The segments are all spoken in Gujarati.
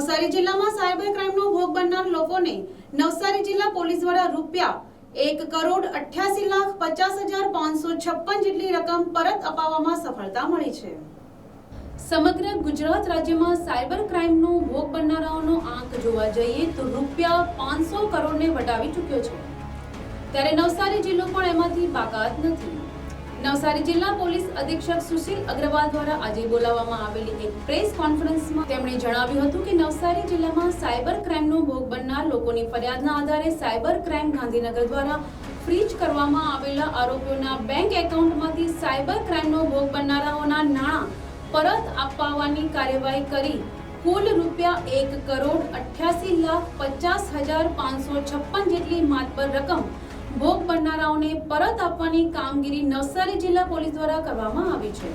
નવસારી જિલ્લામાં સાયબર ક્રાઇમનો ભોગ બનનાર લોકોને નવસારી જિલ્લા પોલીસ દ્વારા રૂપિયા એક કરોડ અઠ્યાસી લાખ પચાસ હજાર પાંચસો છપ્પન જેટલી રકમ પરત અપાવવામાં સફળતા મળી છે. સમગ્ર ગુજરાત રાજ્યમાં સાયબર ક્રાઇમનો ભોગ બનનારાઓનો આંક જોવા જઈએ તો રૂપિયા પાંચસો કરોડને વટાવી ચૂક્યો છે. ત્યારે નવસારી જિલ્લો પણ એમાંથી બાકાત નથી. નવસારી જિલ્લા પોલીસ અધિક્ષક સુશીલ અગ્રવાલ દ્વારા આજે બોલાવવામાં આવેલી એક પ્રેસ કોન્ફરન્સમાં તેમણે જણાવ્યું હતું કે નવસારી જિલ્લામાં સાયબર ક્રાઇમનો ભોગ બનનાર લોકોની ફરિયાદના આધારે સાયબર ક્રાઇમ ગાંધીનગર દ્વારા ફ્રીજ કરવામાં આવેલા આરોપીઓના બેંક એકાઉન્ટમાંથી સાયબર ક્રાઇમનો ભોગ બનનારાઓના નાણાં પરત આપવાની કાર્યવાહી કરી કુલ રૂપિયા એક કરોડ અઠ્યાસી લાખ પચાસ હજાર પાંચસો છપ્પન જેટલી માતબર રકમ ભોગ બનનારાઓને પરત આપવાની કામગીરી નવસારી જિલ્લા પોલીસ દ્વારા કરવામાં આવી છે.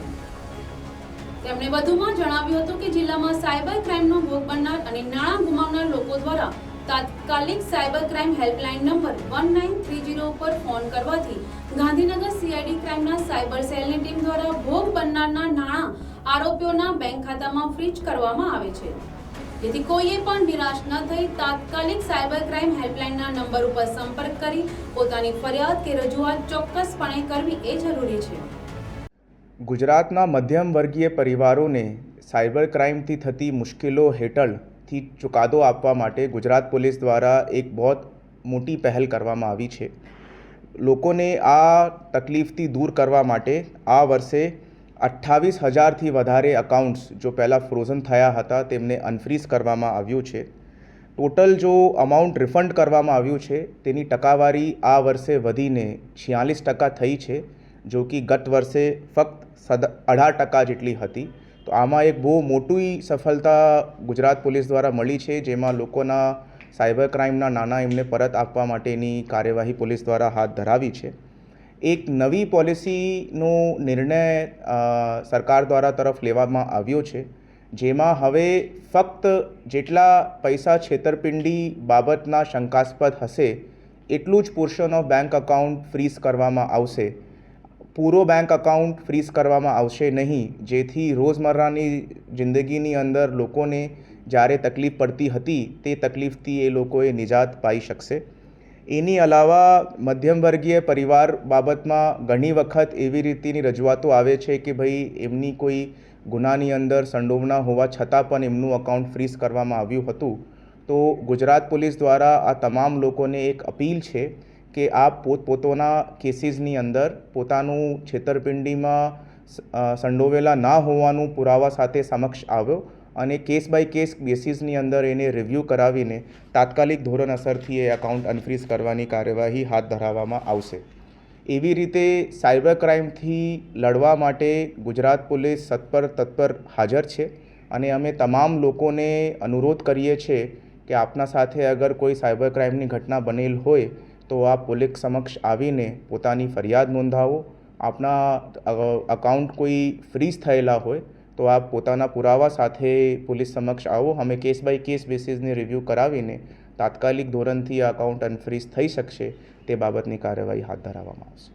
તેમણે વધુમાં જણાવ્યું હતું કે જિલ્લામાં સાયબર ક્રાઇમનો ભોગ બનનાર અને નાણાં ગુમાવનાર લોકો દ્વારા તાત્કાલિક cyber crime helpline number one nine three zero ઉપર ફોન કરવાથી ગાંધીનગર સીઆઈડી ક્રાઇમના સાયબર સેલની ટીમ દ્વારા ભોગ બનનારના નાણાં આરોપીઓના બેંક ખાતામાં ફ્રીજ કરવામાં આવે છે. જેથી કોઈએ પણ નિરાશ ન થઈ તાત્કાલિક સાયબર ક્રાઇમ હેલ્પલાઇનના નંબર ઉપર સંપર્ક કરી પોતાની ફરિયાદ કે રજૂઆત ચોક્કસપણે કરવી એ જરૂરી છે. ગુજરાતના મધ્યમ વર્ગીય પરિવારોને સાયબર ક્રાઇમથી થતી મુશ્કેલો હેઠળથી ચુકાદો આપવા માટે ગુજરાત પોલીસ દ્વારા એક બહુ મોટી પહેલ કરવામાં આવી છે. લોકોને આ તકલીફથી દૂર કરવા માટે આ વર્ષે અઠ્ઠાવીસ હજારથી વધારે અકાઉન્ટ્સ જો પહેલાં ફ્રોઝન થયા હતા, તેમને અનફ્રીઝ કરવામાં આવ્યું છે. ટોટલ જો અમાઉન્ટ રિફંડ કરવામાં આવ્યું છે, તેની ટકાવારી આ વર્ષે વધીને છિયાલીસ ટકા થઈ છે, જો કે ગત વર્ષે ફક્ત સદ, અઢાર ટકા જેટલી હતી. તો આમાં એક બહુ મોટી સફળતા ગુજરાત પોલીસ દ્વારા મળી છે, જેમાં લોકોના સાયબર ક્રાઇમના નાણાં એમને પરત આપવા માટેની કાર્યવાહી પોલીસ દ્વારા હાથ ધરાવી છે. એક નવી પોલિસીનો નિર્ણય સરકાર દ્વારા તરફ લેવામાં આવ્યો છે, જેમાં હવે ફક્ત જેટલા પૈસા છેતરપિંડી બાબતના શંકાસ્પદ હશે, એટલું જ portion of bank account freeze કરવામાં આવશે. પૂરો બેંક અકાઉન્ટ ફ્રીઝ કરવામાં આવશે નહીં, જેથી રોજમર્રાની જિંદગીની અંદર લોકોને જ્યારે તકલીફ પડતી હતી, તે તકલીફથી એ લોકોએ નિજાત પાઈ શકશે. એની અલાવા મધ્યમવર્ગીય પરિવાર બાબતમાં ઘણી વખત એવી રીતની રજૂઆતો આવે છે કે ભાઈ એમની કોઈ ગુનાની અંદર સંડોવના હોવા છતાં પણ એમનું અકાઉન્ટ ફ્રીઝ કરવામાં આવ્યું હતું. તો ગુજરાત પોલીસ દ્વારા આ તમામ લોકોને એક અપીલ છે કે આપ પોતપોતાના કેસીસની અંદર પોતાનું છેતરપિંડીમાં સંડોવેલા ના હોવાનું પુરાવા સાથે સમક્ષ આવ્યો. અને કેસ બાય કેસ બેસિસની અંદર એને રિવ્યૂ કરાવીને તાત્કાલિક ધોરણ અસરથી એ એકાઉન્ટ અનફ્રીઝ કરવાની કાર્યવાહી હાથ ધરાવવામાં આવશે. એવી રીતે સાયબર ક્રાઇમથી લડવા માટે ગુજરાત પોલીસ સત્પર તત્પર હાજર છે અને અમે તમામ લોકોને અનુરોધ કરીએ છીએ કે આપના સાથે અગર કોઈ સાયબર ક્રાઇમની ઘટના બનેલ હોય તો આપ પોલીસ સમક્ષ આવીને પોતાની ફરિયાદ નોંધાવો. આપના અકાઉન્ટ કોઈ ફ્રીઝ થયેલા હોય તો આપ પોતાના પુરાવા સાથે પોલીસ સમક્ષ આવો. અમે કેસ બાય કેસ બેસિસને રિવ્યૂ કરાવીને તાત્કાલિક ધોરણથી આ અકાઉન્ટ અનફ્રીઝ થઈ શકશે તે બાબતની કાર્યવાહી હાથ ધરાવવામાં આવશે.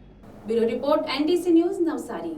Bureau report NTC news Navsari.